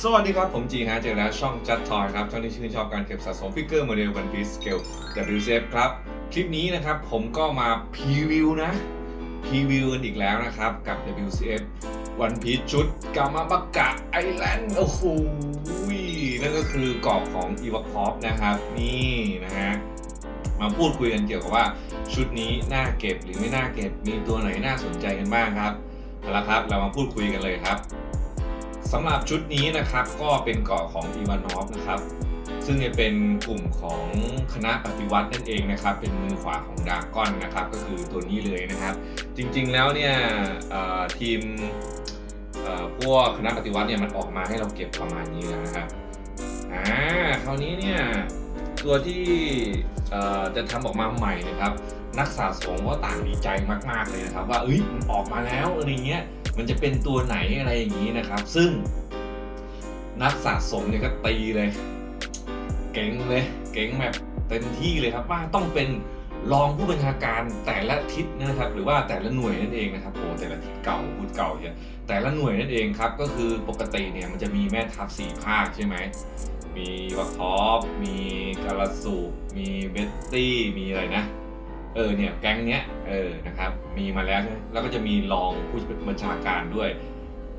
สวัสดีครับ ผมจีฮะเจอแล้วช่องจัดทอยครับช่องที่ชื่นชอบการเก็บสะสมฟิกเกอร์โมเดลวันพีสเกล WCF ครับ คลิปนี้นะครับผมก็มาพรีวิวนะ พรีวิวกันอีกแล้วนะครับ กับ WCF วันพีชุดกามาบักกะไอแลนด์โอ้โหนั่นก็คือกรอบของอีวาคอฟนะครับ นี่นะฮะมาพูดคุยกันเกี่ยวกับว่าชุดนี้น่าเก็บหรือไม่น่าเก็บมีตัวไหนน่าสนใจกันบ้างครับเอาละครับ เรามาพูดคุยกันเลยครับ สำหรับชุดนี้นะครับก็เป็นเกาะของอีวานอฟนะครับ ซึ่งจะเป็นกลุ่มของคณะปฏิวัตินั่นเองนะครับ เป็นมือขวาของดากอนนะครับ ก็คือตัวนี้เลยนะครับ จริงๆแล้วเนี่ยทีมพวกคณะปฏิวัติเนี่ยมันออกมาให้เราเก็บประมาณนี้แล้วนะครับอ่าคราวนี้เนี่ยตัวที่จะทำออกมาใหม่นะครับ นักสะสมก็ต่างดีใจมากๆเลยนะครับ ว่าเอ้ยมันออกมาแล้วอะไรเงี้ย มันจะเป็นตัวไหนอะไรอย่างนี้นะครับ ซึ่งนักสะสมเนี่ยก็ตีเลย เก่งเลยเก่งแบบเต็มที่เลยครับว่าต้องเป็นรองผู้บัญชาการแต่ละทิศนะครับ หรือว่าแต่ละหน่วยนั่นเองนะครับโอ้แต่ละทิศเก่าพูดเก่าเนี่ยแต่ละหน่วยนั่นเองครับ ก็คือปกติเนี่ยมันจะมีแม่ทัพสี่ภาคใช่ไหมมีวาคอฟมีกาลสูมีเบตตี้มีอะไรนะ เออเนี่ยแก๊งเนี้ยเออนะครับมีมาแล้วใช่ไหมแล้วก็จะมีรองผู้บัญชาการด้วย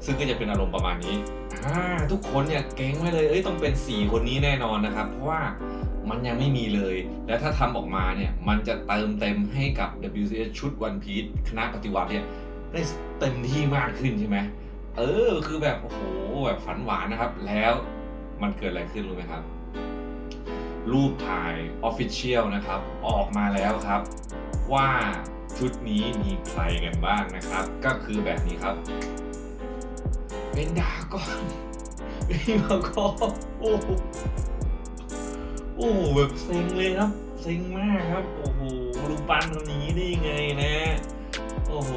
ซึ่งก็จะเป็นอารมณ์ประมาณนี้อ่าทุกคนเนี่ยเก่งไว้เลยเอ้ยต้องเป็น 4 คนนี้แน่นอนนะครับ เพราะว่ามันยังไม่มีเลย และถ้าทำออกมาเนี่ยมันจะเติมเต็มให้กับ WCS ชุด One Piece คณะปฏิวัติเนี่ยได้เต็มที่มากขึ้นใช่ไหมเออคือแบบโอ้โหแบบฝันหวานนะครับ แล้วมันเกิดอะไรขึ้นรู้ไหมครับ รูปถ่าย Official นะครับ ออกมาแล้วครับ ว่าชุดนี้มีใครกันบ้างนะครับ ก็คือแบบนี้ครับ เป็นดากอนพี่มาคอโอ้โหโอ้โหแบบเซ็งเลยครับเซ็งมากครับ โอ้โหลุงปันคนนี้ได้ยังไงนะ โอ้โห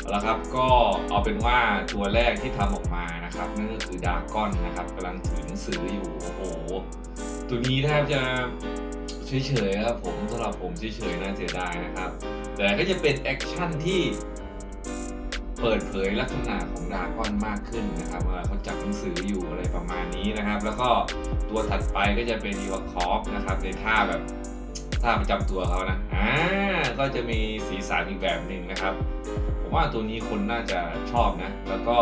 เอาละครับก็เอาเป็นว่าตัวแรกที่ทำออกมานะครับ นั่นก็คือดาก้อนนะครับกำลังถือหนังสืออยู่ โอ้โห ตัวนี้แทบจะเฉยๆครับผมสำหรับผมเฉยๆน่าเสียดายนะครับ แต่ก็จะเป็นแอคชั่นที่เปิดเผยลักษณะของดากอนมากขึ้นนะครับว่าเขาจับหนังสืออยู่อะไรประมาณนี้นะครับ แล้วก็ตัวถัดไปก็จะเป็นอีวาคอฟนะครับในท่าแบบท่าประจำตัวเขานะอ่าก็จะมีสีสันอีกแบบหนึ่งนะครับ ผมว่าตัวนี้คนน่าจะชอบนะ แล้วก็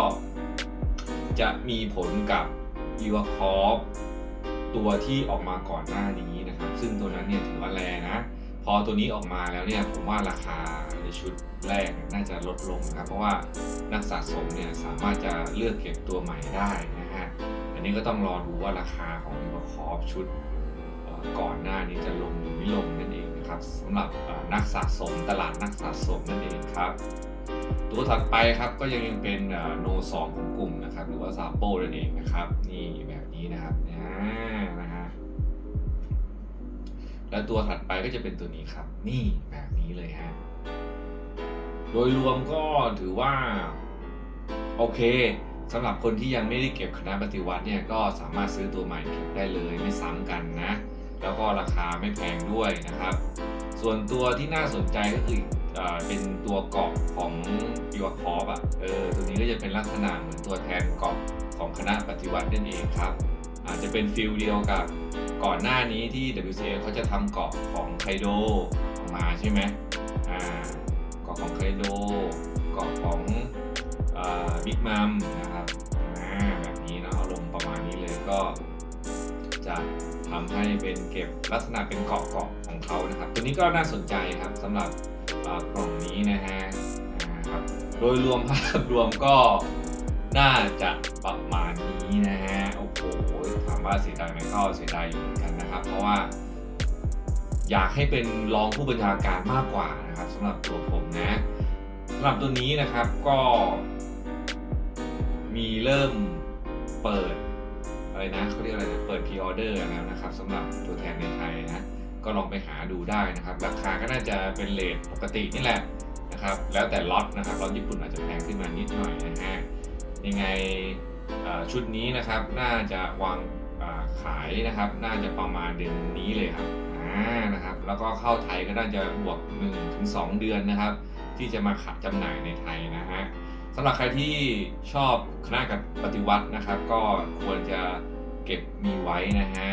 จะมีผลกับอีวาคอฟ ตัวที่ออกมาก่อนหน้านี้นะครับ ซึ่งตัวนั้นเนี่ยถือว่าแรงนะ พอตัวนี้ออกมาแล้วเนี่ยผมว่าราคาในชุดแรกน่าจะลดลงนะครับ เพราะว่านักสะสมเนี่ยสามารถจะเลือกเก็บตัวใหม่ได้นะฮะ อันนี้ก็ต้องรอดูว่าราคาของอีวคอฟชุดก่อนหน้านี้จะลงหรือไม่ลงนั่นเองนะครับสำหรับนักสะสมตลาดนักสะสมนั่นเองครับ ตัวถัดไปครับก็ยังยังเป็นโนสองของกลุ่มนะครับ หรือว่าซาโปนั่นเองนะครับ นี่แบบนี้นะครับอ่นะฮะแล้วตัวถัดไปก็จะเป็นตัวนี้ครับ นี่แบบนี้เลยฮะโดยรวมก็ถือว่า โอเคสำหรับคนที่ยังไม่ได้เก็บคณะปฏิวัติเนี่ยก็สามารถซื้อตัวใหม่เก็บได้เลยไม่ซ้ำกันนะ แล้วก็ราคาไม่แพงด้วยนะครับ ส่วนตัวที่น่าสนใจก็คือ เป็นตัวเกาะของยูวคอฟอะเออตัวนี้ก็จะเป็นลักษณะเหมือนตัวแทนเกาะของคณะปฏิวัตินั่นเองครับ อาจจะเป็นฟิลเดียวกับก่อนหน้านี้ที่ WCA เขาจะทำเกาะของไคโดออกมาใช่ไหมอ่าเกาะของไคโดเกาะของบิ๊กมัมนะครับอ่าแบบนี้นะอารมณ์ประมาณนี้เลยก็จะทำให้เป็นเก็บลักษณะเป็นเกาะเกาะของเขานะครับ ตัวนี้ก็น่าสนใจครับสำหรับ กล่องนี้นะฮะครับโดยรวมภาพรวมก็น่าจะประมาณนี้นะฮะโอ้โหถามว่าเสียดายไหมก็เสียดายอยู่เหมือนกันนะครับ เพราะว่า อยากให้เป็นรองผู้บัญชาการมากกว่านะครับสำหรับตัวผมนะสำหรับตัวนี้นะครับก็ มีเริ่มเปิดอะไรนะเขาเรียกอะไรนะเปิดพรีออเดอร์แล้วนะครับสำหรับตัวแทนในไทยนะ ก็ลองไปหาดูได้นะครับ ราคาก็น่าจะเป็นเลทปกตินี่แหละนะครับ แล้วแต่ล็อตนะครับล็อตญี่ปุ่นอาจจะแพงขึ้นมานิดหน่อยนะฮะยังไงชุดนี้นะครับน่าจะวางขายนะครับ น่าจะประมาณเดือนนี้เลยครับอ่านะครับ แล้วก็เข้าไทยก็น่าจะบวก1-2 เดือนนะครับ ที่จะมาขับจำหน่ายในไทยนะฮะสำหรับใครที่ชอบคณะกับปฏิวัตินะครับ ก็ควรจะเก็บมีไว้นะฮะ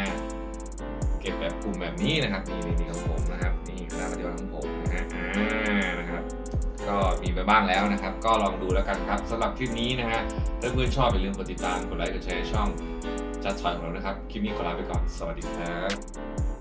เก็บแบบกลุ่มแบบนี้นะครับนี่นี่ของผมนะครับนี่คณะปฏิวัติของผมนะฮะอ่านะครับ ก็มีไปบ้างแล้วนะครับ ก็ลองดูแล้วกันครับสำหรับคลิปนี้นะฮะถ้าเพื่อนชอบอย่าลืมกดติดตามกดไลค์กดแชร์ช่องจัดถอยของเรานะครับ คลิปนี้ขอลาไปก่อนสวัสดีครับ